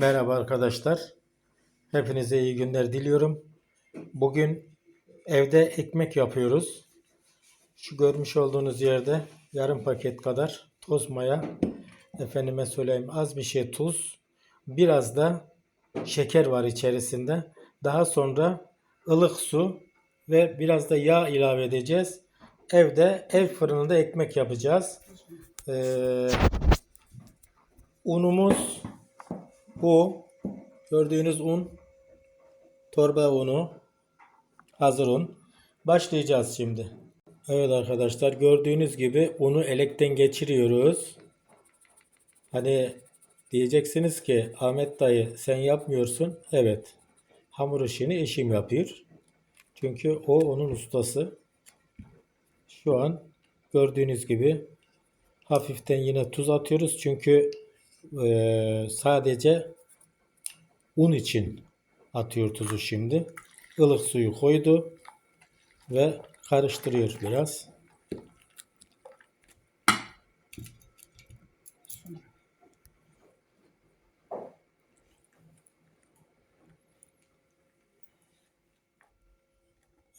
Merhaba arkadaşlar. Hepinize iyi günler diliyorum. Bugün evde ekmek yapıyoruz. Şu görmüş olduğunuz yerde yarım paket kadar toz maya, efendime söyleyeyim az bir şey tuz, biraz da şeker var içerisinde. Daha sonra ılık su ve biraz da yağ ilave edeceğiz. Evde ev fırınında ekmek yapacağız. Ee, unumuz bu gördüğünüz un torba unu hazır un. Başlayacağız şimdi. Evet arkadaşlar gördüğünüz gibi unu elekten geçiriyoruz. Hani diyeceksiniz ki Ahmet dayı sen yapmıyorsun. Evet. Hamur işini eşim yapıyor. Çünkü o onun ustası. Şu an gördüğünüz gibi hafiften yine tuz atıyoruz. Çünkü eee, sadece un için atıyor tuzu şimdi. Ilık suyu koydu ve karıştırıyor biraz.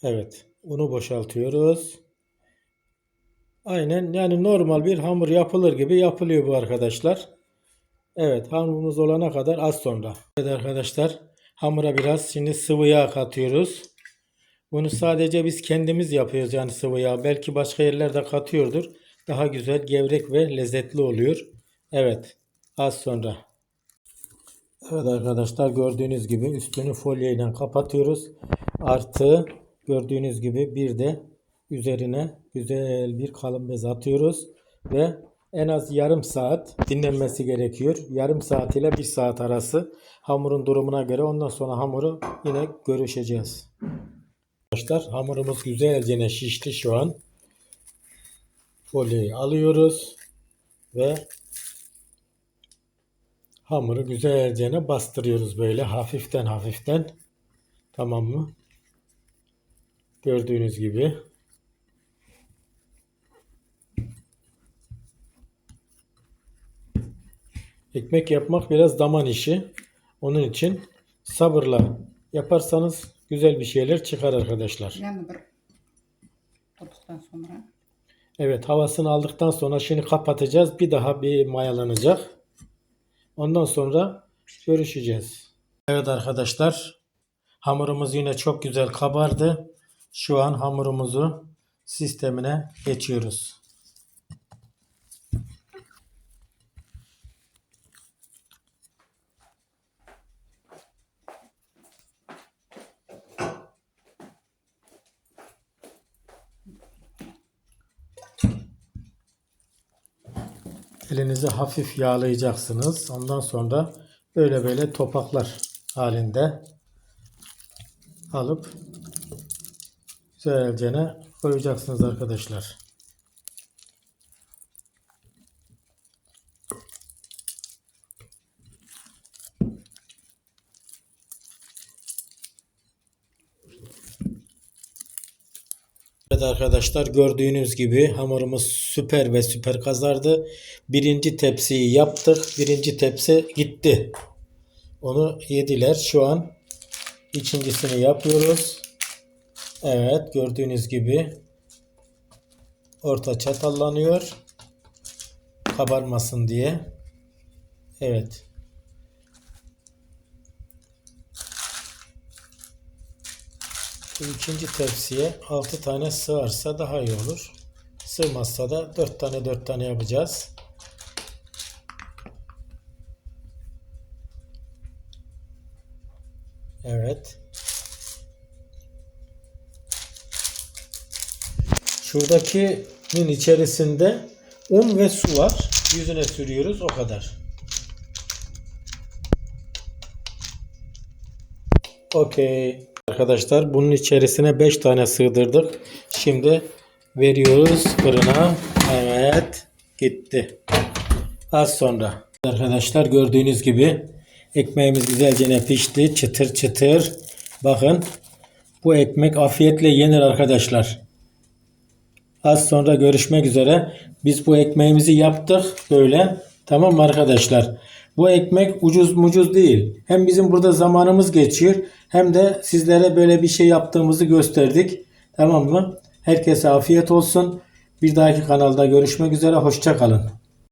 Evet, unu boşaltıyoruz. Aynen yani normal bir hamur yapılır gibi yapılıyor bu arkadaşlar. Evet hamurumuz olana kadar az sonra. Evet arkadaşlar hamura biraz şimdi sıvı yağ katıyoruz. Bunu sadece biz kendimiz yapıyoruz yani sıvı yağ. Belki başka yerlerde katıyordur. Daha güzel, gevrek ve lezzetli oluyor. Evet az sonra. Evet arkadaşlar gördüğünüz gibi üstünü folyeyle kapatıyoruz. Artı gördüğünüz gibi bir de üzerine güzel bir kalın bez atıyoruz ve en az yarım saat dinlenmesi gerekiyor. Yarım saat ile bir saat arası hamurun durumuna göre ondan sonra hamuru yine görüşeceğiz. Arkadaşlar hamurumuz güzelce şişti şu an. Folyeyi alıyoruz ve hamuru güzelce bastırıyoruz böyle hafiften hafiften. Tamam mı? Gördüğünüz gibi. Ekmek yapmak biraz zaman işi. Onun için sabırla yaparsanız güzel bir şeyler çıkar arkadaşlar. Yani bir olduktan sonra Evet havasını aldıktan sonra şimdi kapatacağız. Bir daha bir mayalanacak. Ondan sonra görüşeceğiz. Evet arkadaşlar hamurumuz yine çok güzel kabardı. Şu an hamurumuzu sistemine geçiyoruz. Elinizi hafif yağlayacaksınız. Ondan sonra böyle böyle topaklar halinde alıp güzelce koyacaksınız arkadaşlar. Evet arkadaşlar gördüğünüz gibi hamurumuz süper ve süper kazardı. Birinci tepsiyi yaptık. Birinci tepsi gitti. Onu yediler. Şu an ikincisini yapıyoruz. Evet gördüğünüz gibi orta çatallanıyor. Kabarmasın diye. Evet. Bu ikinci tepsiye 6 tane sığarsa daha iyi olur. Sığmazsa da 4 tane 4 tane yapacağız. Evet. Şuradakinin içerisinde un ve su var. Yüzüne sürüyoruz o kadar. Okey. Arkadaşlar bunun içerisine 5 tane sığdırdık. Şimdi veriyoruz fırına. Evet. Gitti. Az sonra. Arkadaşlar gördüğünüz gibi ekmeğimiz güzelce pişti. Çıtır çıtır. Bakın bu ekmek afiyetle yenir arkadaşlar. Az sonra görüşmek üzere. Biz bu ekmeğimizi yaptık böyle. Tamam mı arkadaşlar? Bu ekmek ucuz mucuz değil. Hem bizim burada zamanımız geçiyor hem de sizlere böyle bir şey yaptığımızı gösterdik. Tamam mı? Herkese afiyet olsun. Bir dahaki kanalda görüşmek üzere. Hoşça kalın.